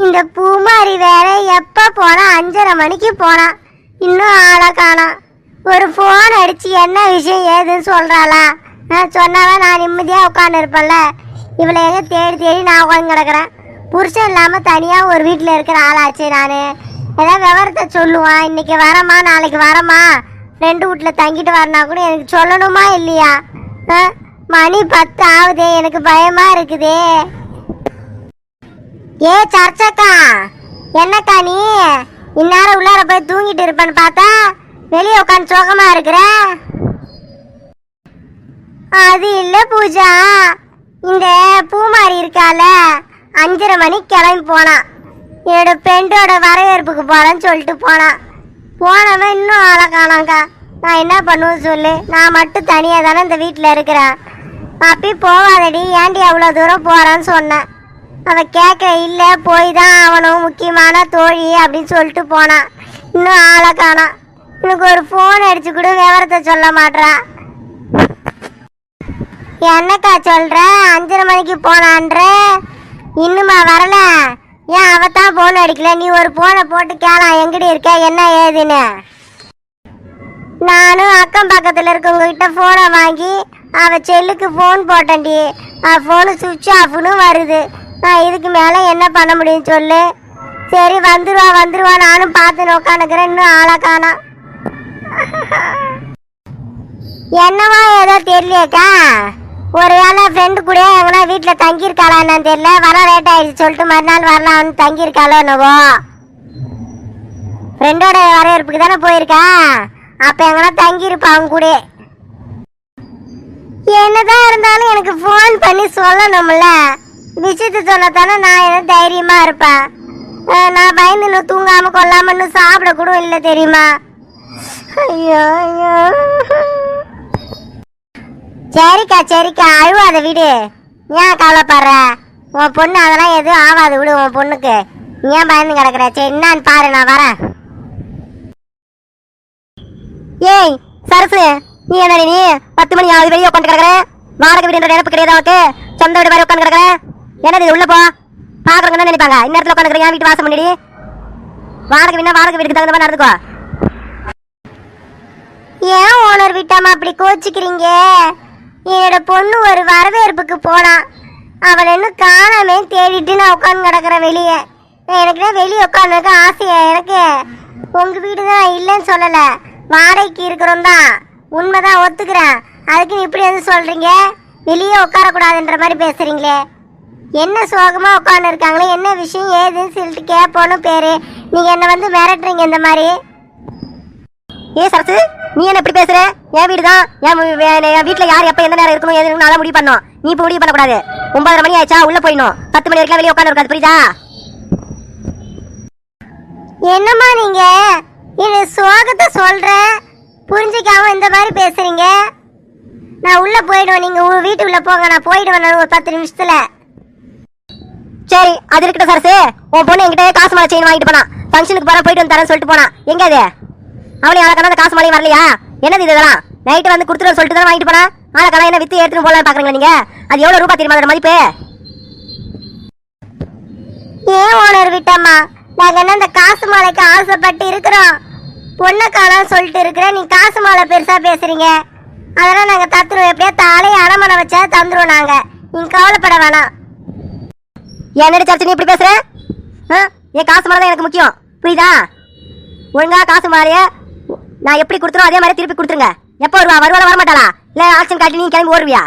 இந்த பூமாரி வேற எப்ப போனா அஞ்சரை மணிக்கு போனா? இன்னும் ஆளை காணோம் ஒரு ஃபோன் அடிச்சு என்ன விஷயம் ஏதுன்னு சொல்றாளா? நான் சொன்னாதான் நான் நிம்மதியா உட்காந்துருப்பேன்ல இவளை எங்க தேடி தேடி நான் உட்காந்து கிடக்குறேன். புருஷன் இல்லாம தனியா ஒரு வீட்டில் இருக்கிற ஆளாச்சு நான். ஏதாவது விவரத்தை சொல்லுவான் இன்னைக்கு வரமா நாளைக்கு வரமா? ரெண்டு வீட்டில் தங்கிட்டு வரனா கூட எனக்கு சொல்லணுமா இல்லையா? ஆ? மணி பத்து ஆகுதே. எனக்கு பயமா இருக்குதே. ஏ சர்ச்சக்கா என்னக்கா நீ? இந்நேரம் உள்ளார போய் தூங்கிட்டு இருப்பேன்னு பார்த்தா வெளியே உட்காந்து சோகமா இருக்கிற? அது இல்ல பூஜா. இந்த பூமாரி இருக்கால அஞ்சரை மணிக்கு கிளம்பி போனான். என்னோட ஃப்ரெண்டோட வரவேற்புக்கு போறேன்னு சொல்லிட்டு போனான். போனவன் இன்னும் ஆளை காணாங்க்கா நான் என்ன பண்ணுவேன் சொல்லு. நான் மட்டும் தனியாக தானே இந்த வீட்டில் இருக்கிறேன். அப்படி போகாதடி ஏன்டி அவ்வளோ தூரம் போகிறான்னு சொன்னேன். அவ கேட்க இல்லை போய் தான் அவனும் முக்கியமான தோழி அப்படின்னு சொல்லிட்டு போனான். இன்னும் ஆளை காணான் எனக்கு ஒரு ஃபோன் அடிச்சு கூட விவரத்தை சொல்ல மாட்டா என்னக்கா சொல்ற? அஞ்சரை மணிக்கு போனான்ற? இன்னுமா வரல? ஏன் அவத்தான் ஃபோன் அடிக்கல? நீ ஒரு ஃபோனை போட்டு கேளாம் எங்கடி இருக்க என்ன ஏதுன்னு. நானும் அக்கம் பக்கத்தில் இருக்கவங்க கிட்ட ஃபோனை வாங்கி அவ செல்லுக்கு ஃபோன் போட்டேன்டி. அவ ஃபோனு சுவிட்ச் ஆஃப்னு வருது. நான் இதுக்கு மேலே என்ன பண்ண முடியும் சொல்லு. சரி வந்துருவா வந்துருவா. நானும் பார்த்து உட்காந்துக்கிறேன் இன்னும் ஆளை காணா. என்னவா ஏதோ தெரியலையேக்கா? ஒருவேளை ஃப்ரெண்டு கூட எங்கன்னா வீட்டில் தங்கியிருக்காளா என்னன்னு தெரியல. வர லேட் ஆயிடுச்சு. சொல்லிட்டு மறுநாள் வரலாம்னு தங்கியிருக்காளோ என்னவோ. ஃப்ரெண்டோட வரவேற்புக்கு தானே போயிருக்கா? அப்போ எங்கன்னா தங்கியிருப்பா அவங்க கூட என்னதான் இருந்தாலும் எனக்கு ஃபோன் பண்ணி சொல்லணும்ல. விஷயத்த சொன்னதானே நான் எதுவும் தைரியமா இருப்பேன். நான் பயந்து இன்னும் தூங்காம கொல்லாம இன்னும் சாப்பிட கூட இல்லை தெரியுமா? ஐயோ ஐயோ. சரிக்கா சரிக்கா. அழுவாத விடு. ஏன் கவலைப்படுற? உன் பொண்ணு அதெல்லாம் எதுவும் ஆகாது விடு உன் பொண்ணுக்கு. ஏன் பயந்து கிடக்குற? சரி என்னான்னு பாரு நான் வரேன். ஏய் சரசு நீ என்ன நீ? பத்து மணி ஆகுது வெளியே உட்காந்து கிடக்குற. வாடகை வீடுன்ற நினைப்பு கிடையாது அவனுக்கு சொந்த வீடு மாதிரி உட்காந்து கிடக்குற. என்னது இது உள்ள போ? பாக்குறவங்க என்ன நினைப்பாங்க? இந்த இடத்துல உட்காந்து என் வீட்டு வாசம் முன்னாடி? வாடகை வேணா வாடகை வீட்டுக்கு தகுந்த மாதிரி நடந்துக்கோ. ஏன் ஓனர் விட்டாம அப்படி கோச்சிக்கிறீங்க? என்னோட பொண்ணு ஒரு வரவேற்புக்கு போனான் அவள் இன்னும் காணாமே தேடிட்டு நான் உட்காந்து கிடக்குறேன் வெளியே. எனக்கு வெளியே உட்காந்துருக்க ஆசையா எனக்கு? உங்க வீடு தான் இல்லைன்னு சொல்லல. வாடகைக்கு இருக்கிறோம் தான். உண்மைதான் ஒத்துக்கிறேன். அதுக்கு நீ இப்படி வந்து சொல்றீங்க? வெளியே உட்காரக்கூடாதுன்ற மாதிரி பேசுறீங்களே. என்ன சோகமாக உட்காந்துருக்காங்களே என்ன விஷயம்? ஏதுன்னு சொல்லிட்டு கேட்போன்னு பேரு. நீங்கள் என்ன வந்து மிரட்டுறீங்க இந்த மாதிரி. ஏ சரசு நீ என்ன இப்படி பேசுற? என் வீடு தான் என் வீட்டில் என் யார் எப்போ எந்த நேரம் இருக்கணும் எதுன்னு நல்லா முடிவு பண்ணோம் நீ இப்போ முடிவு பண்ணக்கூடாது. ஒன்பதரை மணி ஆயிடுச்சா? உள்ளே போயிடணும். பத்து மணி வரைக்கும் வெளியே உட்காந்துருக்காது புரியுதா? என்னம்மா நீங்க? இது சோகத்தை சொல்கிறேன் புரிஞ்சுக்காம இந்த மாதிரி பேசுறீங்க. நான் உள்ள போயிடுவேன். நீங்க உங்க வீட்டுக்குள்ள போங்க. நான் போயிடுவேன் ஒரு பத்து நிமிஷத்துல. சரி அது இருக்கட்டும் சரசு. உன் பொண்ணு என்கிட்ட காசு மாலை செயின் வாங்கிட்டு போனா. ஃபங்க்ஷனுக்கு போற போயிட்டு வந்து தரேன் சொல்லிட்டு போனா. எங்க அது? அவளை ஆளை அந்த காசு மாலையும் வரலையா? என்னது இதெல்லாம்? நைட்டு வந்து கொடுத்துட்டு சொல்லிட்டு தானே வாங்கிட்டு போனா? ஆளை கடை என்ன வித்து எடுத்துட்டு போகலாம் பாக்குறீங்களா நீங்க? அது எவ்வளவு ரூபாய் தெரியுமா அதோட மதிப்பு? ஏன் ஓனர் விட்டம்மா? நாங்க என்ன இந்த காசு மாலைக்கு ஆசைப்பட்டு இருக்கிறோம். பொண்ணுக்காலாம் சொல்லிட்டு இருக்கிறேன் நீ காசு மாலை பெருசா பேசுறீங்க. அதெல்லாம் நாங்க தத்துருவோம். எப்படியா தாலையை அலமனை வச்சா தந்துருவோம் நாங்க. நீங்க கவலைப்பட வேணாம். என்னடி சர்ச்சை நீ இப்படி பேசுற? ஆ? என் காசு மாதிரி தான் எனக்கு முக்கியம். புரியுதா? ஒழுங்கா காசு மாலைய நான் எப்படி கொடுத்துரும் அதே மாதிரி திருப்பி கொடுத்துருங்க. எப்போ வருவா? வருவாளா வர மாட்டாளா இல்ல ஆக்ஷன் காட்டி நீ கிளம்பி ஓடுவியா?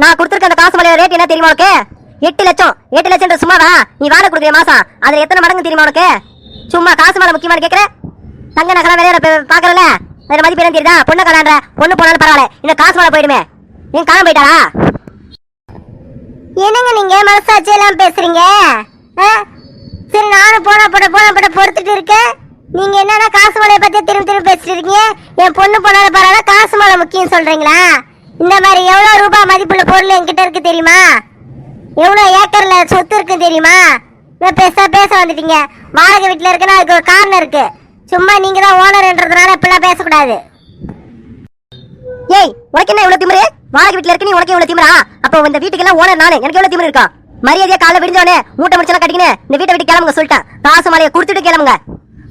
நான் கொடுத்துருக்க அந்த காசு மலையோட ரேட் என்ன தெரியுமா உனக்கு? எட்டு லட்சம். எட்டு லட்சம் சும்மாவா? நீ வாடகை கொடுக்குற மாசம். அதுல எத்தனை மடங்கு தெரியுமா உனக்கு? சும்மா காசு மாலை முக்கியமான கேட்குற தங்க நகலாம் வேற பாக்கறல அதுல மதிப்பு என்ன தெரியுதா? பொண்ணு கலான்ற பொண்ணு போனாலும் பரவாயில்ல. இந்த காசு மாலை போயிடுமே. நீங்க காணாம போயிட்டாளா? என்னங்க எல்லாம் பேசுறீங்க? ஆ? சரி நானும் போன போட போன போட பொறுத்துட்டு இருக்கேன். நீங்க என்னன்னா காசு மலையை பத்தி திரும்ப திரும்ப பேசிட்டு இருக்கீங்க. என் பொண்ணு போனால பரவாயில்ல காசு மலை முக்கியம் சொல்றீங்களா? இந்த மாதிரி எவ்வளவு ரூபாய் மதிப்புள்ள பொருள் என்கிட்ட இருக்கு தெரியுமா? எவ்வளவு ஏக்கர்ல சொத்து இருக்கு தெரியுமா? இவ்வளவு பேச பேச வந்துட்டீங்க. வாடகை வீட்டுல இருக்குன்னா அதுக்கு ஒரு காரணம் இருக்கு. சும்மா நீங்க தான் ஓனர்ன்றதுனால இப்பெல்லாம் பேசக்கூடாது. ஏய் உனக்கு என்ன இவ்வளவு திமிரு? வாடகை வீட்டுல இருக்கு நீ உனக்கு இவ்வளவு திமிரா? அப்போ இந்த வீட்டுக்கு எல்லாம் ஓனர் நானு. எனக்கு எவ்வளவு திமிரு இருக்கா? மரியாதையா காலை விடிஞ்சோடனே மூட்டை முடிச்செல்லாம் கட்டிக்கினு இந்த வீட்டை விட்டு கிளம்புங்க சொல்லிட்டேன் காசு மாலையை கொடுத்துட்டு கிளம்புங்க.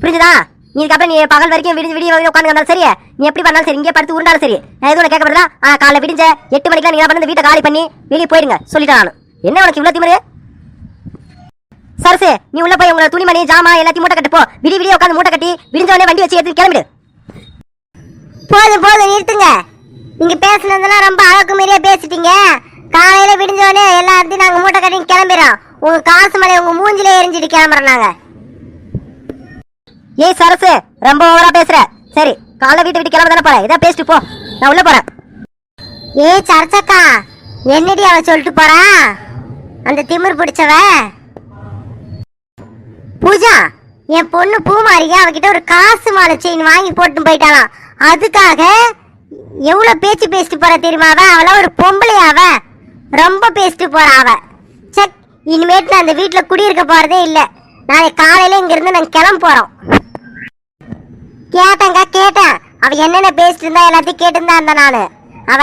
புரிஞ்சுதா? நீ இதுக்கப்புறம் நீ பகல் வரைக்கும் விடிஞ்சு விடிய உட்காந்து வந்தாலும் சரி நீ எப்படி பண்ணாலும் சரி இங்கே படுத்து உருண்டாலும் சரி. நான் எதுவும் கேட்கப்படுதா ஆ காலை விடிஞ்ச எட்டு மணிக்கெல்லாம் நீங்கள் பண்ணி வீட்டை காலி பண்ணி வெளியே போயிடுங்க சொல்லிட்டேன் நான். என்ன உனக்கு இவ்வளோ திமிரு? சரசு நீ உள்ள போய் உங்களோட துணிமணி ஜாமா எல்லாத்தையும் மூட்டை கட்டு போ. விடிய விடிய உட்காந்து மூட்டை கட்டி விடிஞ்சவனே வண்டி வச்சு எடுத்து கிளம்பிடு. போதும் போதும் நிறுத்துங்க. நீங்க பேசுனதெல்லாம் ரொம்ப அளவுக்கு மீறியா பேசிட்டீங்க. காலையில விடிஞ்சோடனே எல்லாத்தையும் நாங்க மூட்டை கட்டி கிளம்பிடுறோம். உங்க காசு மலை உங்க மூஞ்சில எரிஞ்சிட்டு கிளம்புறோம் நாங்க. ஏய் சரசு ரொம்ப ஓவரா பேசுற. சரி காலை வீட்டு விட்டு கிளம்ப தானே போற? இதான் பேசிட்டு போ. நான் உள்ள போறேன். ஏய் சரசக்கா என்னடி அவ சொல்லிட்டு போறா? அந்த திமிர் பிடிச்சவ? பூஜா என் பொண்ணு பூமாரியா அவகிட்ட ஒரு காசு மாலை செயின் வாங்கி போட்டு போயிட்டாலாம் அதுக்காக எவ்வளவு பேச்சு பேசிட்டு போற தெரியுமா அவ? அவள ஒரு பொம்பளையாவன் ரொம்ப பேசிட்டு போறா அவ. சக் இனிமேட்டு நான் அந்த வீட்டில் குடியிருக்க போறதே இல்லை. நாளைக்கு காலையில இங்கிருந்து நாங்கள் கிளம்ப போறோம் கேட்டேங்க கேட்டேன். அவ என்னென்ன பேசிட்டு இருந்தா எல்லாத்தையும் கேட்டுருந்தான் இருந்தேன் நான். அவ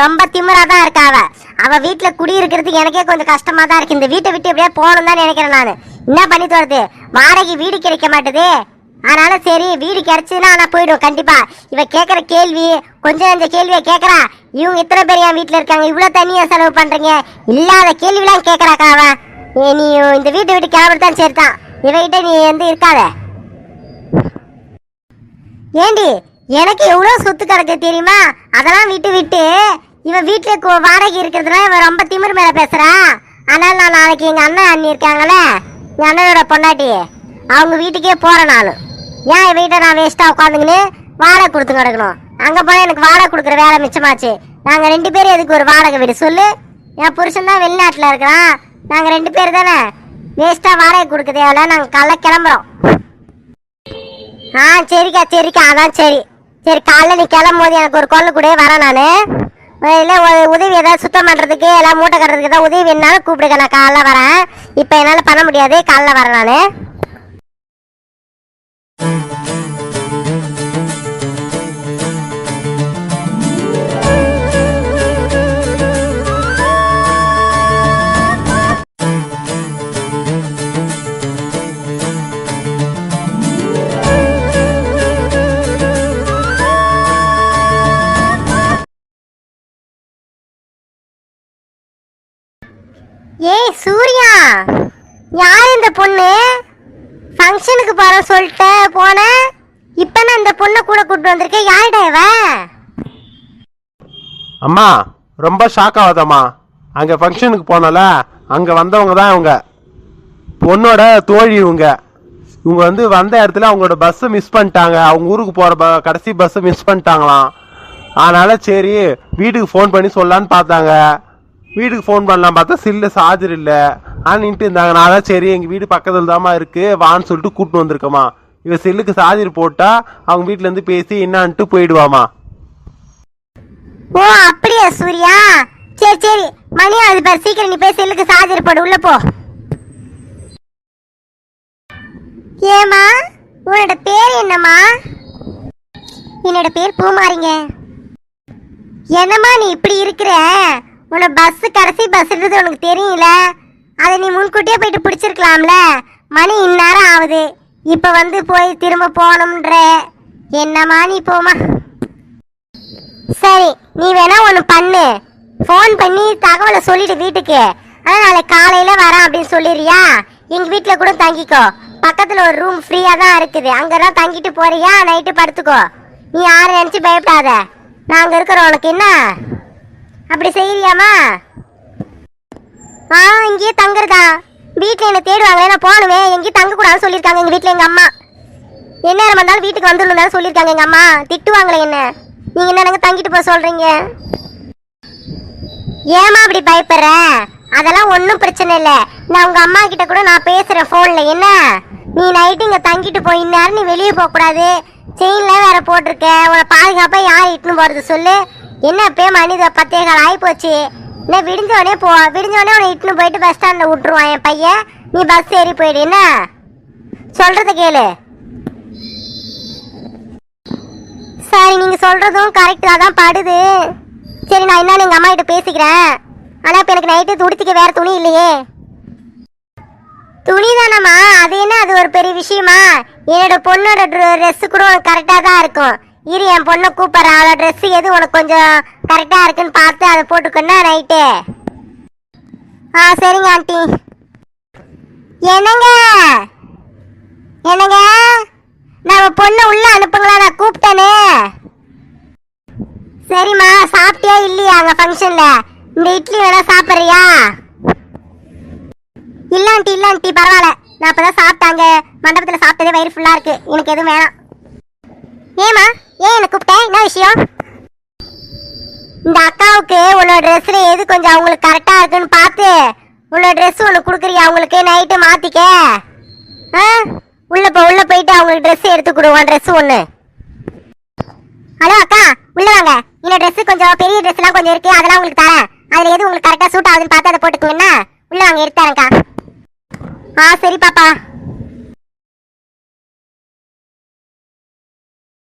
ரொம்ப திமிரா தான் இருக்கா அவ. அவ வீட்டில் குடியிருக்கிறதுக்கு எனக்கே கொஞ்சம் கஷ்டமா தான் இருக்கு. இந்த வீட்டை விட்டு எப்படியா போகணும் தான் நினைக்கிறேன் நான். என்ன பண்ணி தோறது வாடகை வீடு கிடைக்க மாட்டேது. அதனால சரி வீடு கிடைச்சதுன்னா நான் போயிடும் கண்டிப்பா. இவ கேட்குற கேள்வி கொஞ்சம் இந்த கேள்வியை கேக்குறா இவங்க இத்தனை பேர் என் வீட்டில் இருக்காங்க இவ்வளோ தனியாக செலவு பண்றீங்க? இல்லாத கேள்விலாம் கேக்குறாக்கா அவன் நீ இந்த வீட்டை விட்டு கிளம்புறதான் சரிதான். இவகிட்ட நீ வந்து இருக்காத. ஏண்டி எனக்கு எவ்வளோ சொத்து கிடக்கு தெரியுமா? அதெல்லாம் விட்டு விட்டு இவன் வீட்டில் வாடகை இருக்கிறதுனால இவன் ரொம்ப திமிர் மேலே பேசுறா. அதனால நான் நாளைக்கு எங்கள் அண்ணன் அண்ணி இருக்காங்களே எங்கள் அண்ணனோட பொண்டாட்டி அவங்க வீட்டுக்கே போறேன் நான் ஏன் வீட்டை நான் வேஸ்ட்டாக உட்காந்துங்கன்னு வாடகை கொடுத்து கிடக்கணும்? அங்கே போனால் எனக்கு வாடகை கொடுக்குற வேலை மிச்சமாச்சு. நாங்கள் ரெண்டு பேரும் எதுக்கு ஒரு வாடகை வீடு? சொல்லு. என் புருஷன் தான் வெளிநாட்டில் இருக்கிறான். நாங்கள் ரெண்டு பேர் தானே? வேஸ்ட்டாக வாடகை கொடுக்க தேவையில்ல நாங்கள் காலைல கிளம்புறோம். ஆ சரிக்கா சரிக்கா. அதான் சரி. சரி காலைல நீ கிளம்பும் போது எனக்கு ஒரு கொள்ளு கூட வரேன் நான். இல்லை உதவி ஏதாவது சுத்தம் பண்ணுறதுக்கு எல்லாம் மூட்டை கட்டுறதுக்கு ஏதாவது உதவி வேணாலும் கூப்பிடுங்க. நான் காலைல வரேன். இப்போ என்னால் பண்ண முடியாது. காலைல வரேன் நான். ஏய் சூர்யா. யார் இந்த பொண்ணு? ஃபங்க்ஷனுக்கு போற சொல்லிட்டு போனேன் இப்போ நான் இந்த பொண்ணை கூட கூட்டு வந்திருக்கேன் யாருடா இவ? அம்மா ரொம்ப ஷாக் ஆகாதம்மா. அங்கே ஃபங்க்ஷனுக்கு போனோம்ல அங்கே வந்தவங்க தான் இவங்க. பொண்ணோட தோழி இவங்க. இவங்க வந்து வந்த இடத்துல அவங்களோட பஸ்ஸை மிஸ் பண்ணிட்டாங்க. அவங்க ஊருக்கு போகிற ப கடைசி பஸ்ஸை மிஸ் பண்ணிட்டாங்களாம். அதனால சரி வீட்டுக்கு ஃபோன் பண்ணி சொல்லலான்னு பார்த்தாங்க. வீட்டுக்கு ஃபோன் பண்ணலாம் பார்த்தா சில்லு சார்ஜர் இல்லை. ஆனின்ட்டு இருந்தாங்க. நான் தான் சரி எங்கள் வீடு பக்கத்தில் தாம்மா இருக்குது வான்னு சொல்லிட்டு கூப்பிட்டு வந்திருக்கோமா இவன் செல்லுக்கு சார்ஜர் போட்டால் அவங்க வீட்டிலேருந்து பேசி என்னான்ட்டு போயிடுவாமா ஓ அப்படியா சூர்யா? சரி சரி. மணி அது பாரு. சீக்கிரம் நீ போய் செல்லுக்கு சார்ஜர் போடு. உள்ள போ. ஏமா உன்னோட பேர் என்னம்மா? என்னோட பேர் பூமாரிங்க. என்னம்மா நீ இப்படி இருக்கிற? உன்னை பஸ் கடைசி பஸ்ன்றது உனக்கு தெரியல அதை நீ முன்கூட்டியே போயிட்டு பிடிச்சிருக்கலாம்ல? மணி இந்நேரம் ஆகுது. இப்போ வந்து போய் திரும்ப போகணும்ன்ற என்னம்மா நீ போமா சரி நீ வேணா ஒன்று பண்ணு. ஃபோன் பண்ணி தகவலை சொல்லிடு வீட்டுக்கு. ஆனால் நாளைக்கு காலையில் வரேன் அப்படின்னு சொல்லிடுறியா? எங்கள் வீட்டில் கூட தங்கிக்கோ. பக்கத்தில் ஒரு ரூம் ஃப்ரீயாக தான் இருக்குது. அங்கே தான் தங்கிட்டு போறியா? நைட்டு படுத்துக்கோ. நீ யாரும் நினச்சி பயப்படாத. நாங்கள் இருக்கிறோம் உனக்கு என்ன? அப்படி செய்யறியாமா? ஆ இங்கேயே தங்குறதா? வீட்டில் என்னை தேடுவாங்களே நான் போகணுமே. எங்கேயும் தங்கக்கூடாதுன்னு சொல்லியிருக்காங்க எங்கள் வீட்டில் எங்கள் அம்மா. என்ன நேரம் வந்தாலும் வீட்டுக்கு வந்துடணும் சொல்லியிருக்காங்க எங்கள் அம்மா. திட்டுவாங்களே என்ன? நீங்க என்னங்க தங்கிட்டு போக சொல்கிறீங்க ஏமா அப்படி பயப்படுற? அதெல்லாம் ஒன்றும் பிரச்சனை இல்லை. நான் உங்கள் அம்மா கிட்ட கூட நான் பேசுகிறேன் ஃபோனில் என்ன? நீ நைட்டு இங்கே தங்கிட்டு போய் இந்நேரம் நீ வெளியே போகக்கூடாது. செயின்லாம் வேறு வேற போட்டிருக்க. உன பாதுகாப்பாக யார் இட்டுன்னு போகிறது சொல்லு. என்ன அப்பயே மனித பத்தே கால் ஆகி போச்சு என்ன விடிஞ்ச உடனே போ விடிஞ்ச உடனே உன்னை இட்டுன்னு போயிட்டு பஸ் ஸ்டாண்டில் விட்டுருவான் என் பையன். நீ பஸ் ஏறி போயிடு என்ன? சொல்றத கேளு. சரி நீங்கள் சொல்கிறதும் கரெக்டாக தான் படுது. சரி நான் என்னன்னு எங்கள் அம்மா கிட்ட பேசிக்கிறேன். ஆனால் இப்போ எனக்கு நைட்டு துடித்துக்க வேறு துணி இல்லையே. துணி தானம்மா அது என்ன? அது ஒரு பெரிய விஷயமா? என்னோட பொண்ணோட ட்ரெஸ்ஸு கூட உனக்கு கரெக்டாக தான் இருக்கும். இரு என் பொண்ணை கூப்பிட்றேன். அவளோட ட்ரெஸ் எது உனக்கு கொஞ்சம் கரெக்டாக இருக்குன்னு பார்த்து அதை போட்டுக்கணும் நைட்டு ஆ சரிங்க ஆண்டி என்னங்க? என்னங்க? நம்ம பொண்ணை உள்ளே அனுப்புங்களா? நான் கூப்பிட்டேனே. சரிம்மா சாப்பிட்டியா இல்லையா அங்கே ஃபங்க்ஷனில் இந்த இட்லி வேணா சாப்பிட்றியா? இல்லை ஆண்டி இல்லை ஆண்டி பரவாயில்ல. நான் அப்பதான் சாப்பிட்டாங்க மண்டபத்தில் சாப்பிட்டதே வயிறு ஃபுல்லாக இருக்குது எனக்கு எதுவும் வேணாம். ஏமா ஏன் என்ன கூப்பிட்ட? என்ன விஷயம்? இந்த அக்காவுக்கு உன்னோட ட்ரெஸ்ல எது கொஞ்சம் அவங்களுக்கு கரெக்டா இருக்குன்னு பார்த்து உன்னோட ட்ரெஸ் ஒன்று கொடுக்குறியா அவங்களுக்கு? நைட்டு மாத்திக்க. ஆ? உள்ள போ உள்ள போயிட்டு அவங்களுக்கு ட்ரெஸ் எடுத்து கொடுவோம் ட்ரெஸ் ஒன்று ஹலோ அக்கா உள்ள வாங்க. இந்த ட்ரெஸ் கொஞ்சம் பெரிய ட்ரெஸ்லாம் கொஞ்சம் இருக்கு அதெல்லாம் உங்களுக்கு தரேன். அதுல எது உங்களுக்கு கரெக்டா சூட் ஆகுதுன்னு பார்த்து அதை போட்டுக்கோங்கன்னா உள்ள வாங்க எடுத்து தரேன்க்கா ஆ சரி பாப்பா.